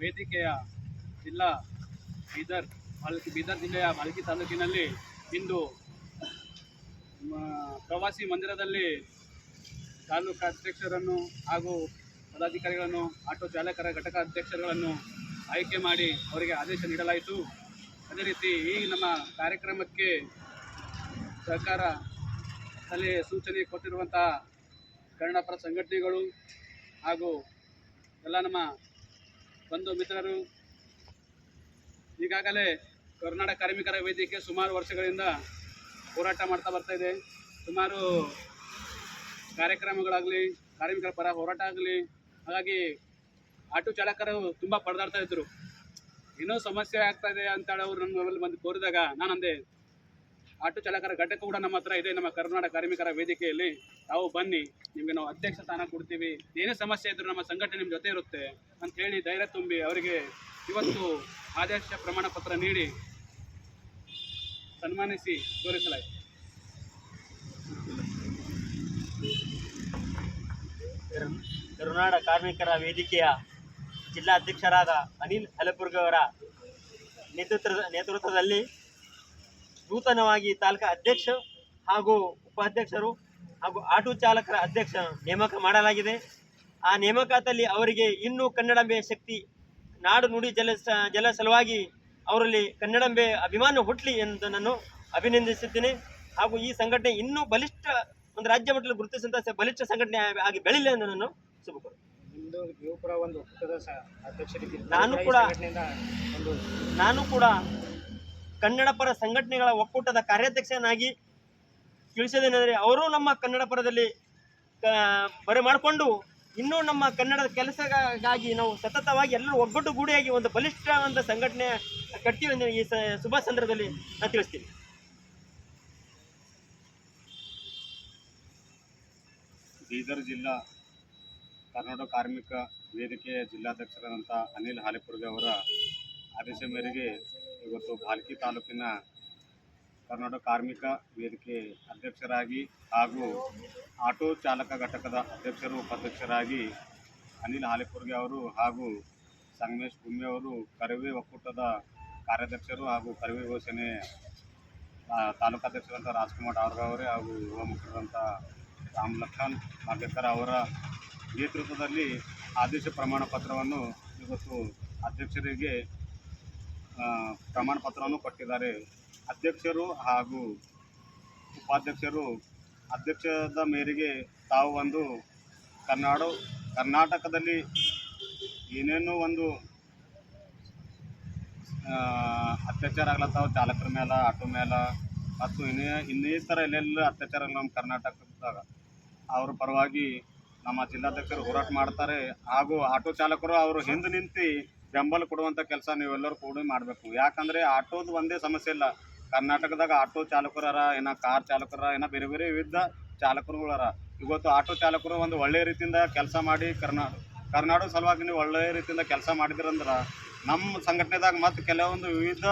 ವೇದಿಕೆಯ ಜಿಲ್ಲಾ ಬೀದರ್ ಮಾಲ್ಕಿ, ಬೀದರ್ ಜಿಲ್ಲೆಯ ಬಾಲ್ಕಿ ತಾಲೂಕಿನಲ್ಲಿ ಇಂದು ಪ್ರವಾಸಿ ಮಂದಿರದಲ್ಲಿ ತಾಲೂಕು ಅಧ್ಯಕ್ಷರನ್ನು ಹಾಗೂ ಪದಾಧಿಕಾರಿಗಳನ್ನು, ಆಟೋ ಚಾಲಕರ ಘಟಕ ಅಧ್ಯಕ್ಷರುಗಳನ್ನು ಆಯ್ಕೆ ಮಾಡಿ ಅವರಿಗೆ ಆದೇಶ ನೀಡಲಾಯಿತು. ಅದೇ ರೀತಿ ಈ ನಮ್ಮ ಕಾರ್ಯಕ್ರಮಕ್ಕೆ ಸರ್ಕಾರ ಸಲಹೆ ಸೂಚನೆ ಕೊಟ್ಟಿರುವಂತಹ ಕನ್ನಡಪರ ಸಂಘಟನೆಗಳು ಹಾಗೂ ಎಲ್ಲ ನಮ್ಮ ಬಂಧು ಮಿತ್ರರು, ಈಗಾಗಲೇ ಕರ್ನಾಟಕ ಕಾರ್ಮಿಕರ ವೇದಿಕೆ ಸುಮಾರು ವರ್ಷಗಳಿಂದ ಹೋರಾಟ ಮಾಡ್ತಾ ಬರ್ತಾ ಇದೆ. ಸುಮಾರು ಕಾರ್ಯಕ್ರಮಗಳಾಗಲಿ, ಕಾರ್ಮಿಕರ ಪರ ಹೋರಾಟ ಆಗಲಿ, ಹಾಗಾಗಿ ಆಟೋ ಚಾಲಕರು ತುಂಬ ಪರದಾಡ್ತಾ ಇದ್ದರು ಏನೋ ಸಮಸ್ಯೆ ಆಗ್ತಾ ಇದೆ ಅಂತ ಹೇಳೋರು ಅವರು ಮೊಬೈಲ್ ಬಂದು ಕೋರಿದಾಗ ನಾನು ಅಂದೆ ಆಟೋ ಚಾಲಕರ ಘಟಕ ಕೂಡ ನಮ್ಮ ಹತ್ರ ಇದೆ. ನಮ್ಮ ಕರ್ನಾಟಕ ಕಾರ್ಮಿಕರ ವೇದಿಕೆಯಲ್ಲಿ ತಾವು ಬನ್ನಿ. ನಿಮಗೆ ನಾವು ಅಧ್ಯಕ್ಷ ಸ್ಥಾನ ಕೊಡ್ತೀವಿ. ಏನೇ ಸಮಸ್ಯೆ ಇದ್ರೂ ನಮ್ಮ ಸಂಘಟನೆ ನಿಮ್ಮ ಜೊತೆ ಇರುತ್ತೆ ಅಂತ ಹೇಳಿ ಧೈರ್ಯ ತುಂಬಿ ಅವರಿಗೆ ಇವತ್ತು ಆದೇಶ ಪ್ರಮಾಣ ಪತ್ರ ನೀಡಿ ಸನ್ಮಾನಿಸಿ ತೋರಿಸಲಾಯಿತು. ಕರುನಾಡ ಕಾರ್ಮಿಕರ ವೇದಿಕೆಯ ಜಿಲ್ಲಾಧ್ಯಕ್ಷರಾದ ಅನಿಲ್ ಹಲಪುರ್ಗವರ ನೇತೃತ್ವದ ನೇತೃತ್ವದಲ್ಲಿ ನೂತನವಾಗಿ ತಾಲೂಕಾ ಅಧ್ಯಕ್ಷ ಹಾಗೂ ಉಪಾಧ್ಯಕ್ಷರು ಹಾಗೂ ಆಟೋ ಚಾಲಕರ ಅಧ್ಯಕ್ಷ ನೇಮಕ ಮಾಡಲಾಗಿದೆ. ಆ ನೇಮಕಾತಲ್ಲಿ ಅವರಿಗೆ ಇನ್ನೂ ಕನ್ನಡಂಬೆ ಶಕ್ತಿ ನಾಡು ನುಡಿ ಜಲ ಜಲ ಸಲುವಾಗಿ ಅವರಲ್ಲಿ ಕನ್ನಡಂಬೆ ಅಭಿಮಾನ ಹುಟ್ಟಲಿ ಎಂದು ನಾನು ಅಭಿನಂದಿಸುತ್ತೇನೆ ಹಾಗೂ ಈ ಸಂಘಟನೆ ಇನ್ನೂ ಬಲಿಷ್ಠ ಒಂದು ರಾಜ್ಯ ಮಟ್ಟದಲ್ಲಿ ಗುರುತಿಸಿದಂಥ ಬಲಿಷ್ಠ ಸಂಘಟನೆ ಆಗಿ- ಬೆಳಿಲಿ ಎಂದು ನಾನು ಶುಭ ನಾನು ಕೂಡ- ನಾನು ಕೂಡ ಕನ್ನಡ ಪರ ಸಂಘಟನೆಗಳ ಒಕ್ಕೂಟದ ಕಾರ್ಯಾಧ್ಯಕ್ಷನಾಗಿ ತಿಳಿಸೋದೇನೆಂದರೆ ಅವರು ನಮ್ಮ ಕನ್ನಡ ಪರದಲ್ಲಿ ಬರೆ ಮಾಡಿಕೊಂಡು ಇನ್ನೂ ನಮ್ಮ ಕನ್ನಡದ ಕೆಲಸಗಾಗಿ ನಾವು ಸತತವಾಗಿ ಎಲ್ಲರೂ ಒಗ್ಗಟ್ಟು ಗೂಡಿಯಾಗಿ ಒಂದು ಬಲಿಷ್ಠ ಒಂದು ಸಂಘಟನೆ ಕಟ್ತೀವಿ ಅಂದರೆ ಈ ಶುಭ ಸಂದರ್ಭದಲ್ಲಿ ನಾನು ತಿಳಿಸ್ತೀನಿ. ಬೀದರ್ ಜಿಲ್ಲಾ ಕರ್ನಾಟಕ ಕಾರ್ಮಿಕ ವೇದಿಕೆಯ ಜಿಲ್ಲಾಧ್ಯಕ್ಷರಾದಂಥ ಅನಿಲ್ ಹಾಲಿಪುರ್ಗೆ ಅವರ ಆದೇಶ ಮೇರೆಗೆ ಇವತ್ತು ಬಾಲ್ಕಿ ತಾಲೂಕಿನ ಕರ್ನಾಟಕ ಕಾರ್ಮಿಕ ವೇದಿಕೆ ಅಧ್ಯಕ್ಷರಾಗಿ ಹಾಗೂ ಆಟೋ ಚಾಲಕ ಘಟಕದ ಅಧ್ಯಕ್ಷರು ಉಪಾಧ್ಯಕ್ಷರಾಗಿ ಅನಿಲ್ ಹಾಲಿಪುರ್ಗೆ ಅವರು ಹಾಗೂ ಸಂಗಮೇಶ್ ಭೂಮಿ ಅವರು ಕರವೇ ಒಕ್ಕೂಟದ ಕಾರ್ಯಾಧ್ಯಕ್ಷರು ಹಾಗೂ ಕರವೇ ಘೋಷಣೆ ತಾಲೂಕಾಧ್ಯಕ್ಷರಂಥ ರಾಜ್ಕುಮಾರ್ ಅವ್ರ ಹಾಗೂ ಯುವ ಮುಖಂಡರಂಥ ರಾಮ್ ಲಖನ್ ಭಾಗ್ಯಕರ್ ಅವರ ನೇತೃತ್ವದಲ್ಲಿ ಆದೇಶ ಪ್ರಮಾಣ ಪತ್ರವನ್ನು ಇವತ್ತು ಅಧ್ಯಕ್ಷರಿಗೆ ಪ್ರಮಾಣ ಪತ್ರವನ್ನು ಕೊಟ್ಟಿದ್ದಾರೆ. ಅಧ್ಯಕ್ಷರು ಹಾಗೂ ಉಪಾಧ್ಯಕ್ಷರು, ಅಧ್ಯಕ್ಷದ ಮೇರೆಗೆ ತಾವು ಒಂದು ಕನ್ನಡ ಕರ್ನಾಟಕದಲ್ಲಿ ಏನೇನೋ ಒಂದು ಅತ್ಯಾಚಾರ ಆಗ್ಲತ್ತಾವ ಚಾಲಕರ ಮೇಲೆ, ಆಟೋ ಮೇಲೆ, ಮತ್ತು ಇನ್ನೇ, ಇನ್ನಿತರ ಎಲ್ಲೆಲ್ಲ ಅತ್ಯಾಚಾರ ನಮ್ಮ ಕರ್ನಾಟಕದಾಗ ಅವ್ರ ಪರವಾಗಿ ನಮ್ಮ ಜಿಲ್ಲಾಧ್ಯಕ್ಷರು ಹೋರಾಟ ಮಾಡ್ತಾರೆ. ಹಾಗೂ ಆಟೋ ಚಾಲಕರು ಅವರು ಹಿಂದೆ ನಿಂತು ಬೆಂಬಲ ಕೊಡುವಂಥ ಕೆಲಸ ನೀವೆಲ್ಲರೂ ಕೂಡ ಮಾಡಬೇಕು. ಯಾಕಂದರೆ ಆಟೋದು ಒಂದೇ ಸಮಸ್ಯೆ ಇಲ್ಲ. ಕರ್ನಾಟಕದಾಗ ಆಟೋ ಚಾಲಕರರ ಏನ ಕಾರ್ ಚಾಲಕರ ಏನ ಬೇರೆ ಬೇರೆ ವಿವಿಧ ಚಾಲಕರುಗಳರ ಇವತ್ತು ಆಟೋ ಚಾಲಕರು ಒಂದು ಒಳ್ಳೆಯ ರೀತಿಯಿಂದ ಕೆಲಸ ಮಾಡಿ ಕರ್ನಾ ಕರ್ನಾಟಕ ಸಲುವಾಗಿ ನೀವು ಒಳ್ಳೆಯ ರೀತಿಯಿಂದ ಕೆಲಸ ಮಾಡಿದ್ರಂದ್ರೆ ನಮ್ಮ ಸಂಘಟನೆದಾಗ ಮತ್ತು ಕೆಲವೊಂದು ವಿವಿಧ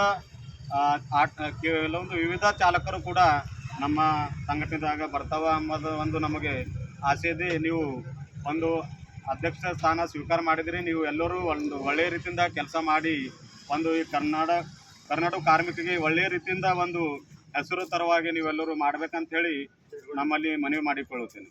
ಆಟ, ಕೆಲವೊಂದು ವಿವಿಧ ಚಾಲಕರು ಕೂಡ ನಮ್ಮ ಸಂಘಟನೆದಾಗ ಬರ್ತಾವ ಅನ್ನೋದು ಒಂದು ನಮಗೆ ಆಸೆ ಇದೆ ನೀವು ಒಂದು ಅಧ್ಯಕ್ಷ ಸ್ಥಾನ ಸ್ವೀಕಾರ ಮಾಡಿದ್ರಿ. ನೀವು ಎಲ್ಲರೂ ಒಂದು ಒಳ್ಳೆಯ ರೀತಿಯಿಂದ ಕೆಲಸ ಮಾಡಿ ಒಂದು ಈ ಕನ್ನಡ, ಕರ್ನಾಟಕ ಕಾರ್ಮಿಕರಿಗೆ ಒಳ್ಳೆಯ ರೀತಿಯಿಂದ ಒಂದು ಹೆಸರು ತರವಾಗಿ ನೀವೆಲ್ಲರೂ ಮಾಡ್ಬೇಕಂತ ಹೇಳಿ ನಮ್ಮಲ್ಲಿ ಮನವಿ ಮಾಡಿಕೊಳ್ಳುತ್ತೇನೆ.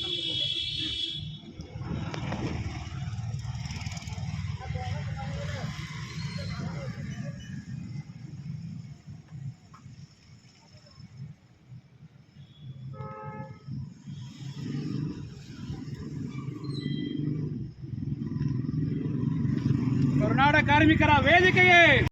ಕಾರ್ಮಿಕರ ವೇದಿಕೆಗೆ